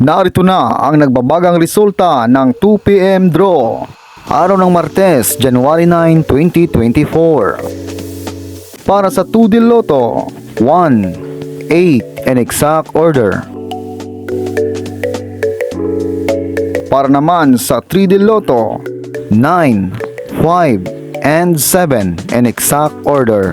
Narito na ang nagbabagang resulta ng 2pm draw. Araw ng Martes, January 9, 2024. Para sa 2 Del Lotto, 1, 8 in exact order. Para naman sa 3 Del Lotto, 9, 5, and 7 in exact order.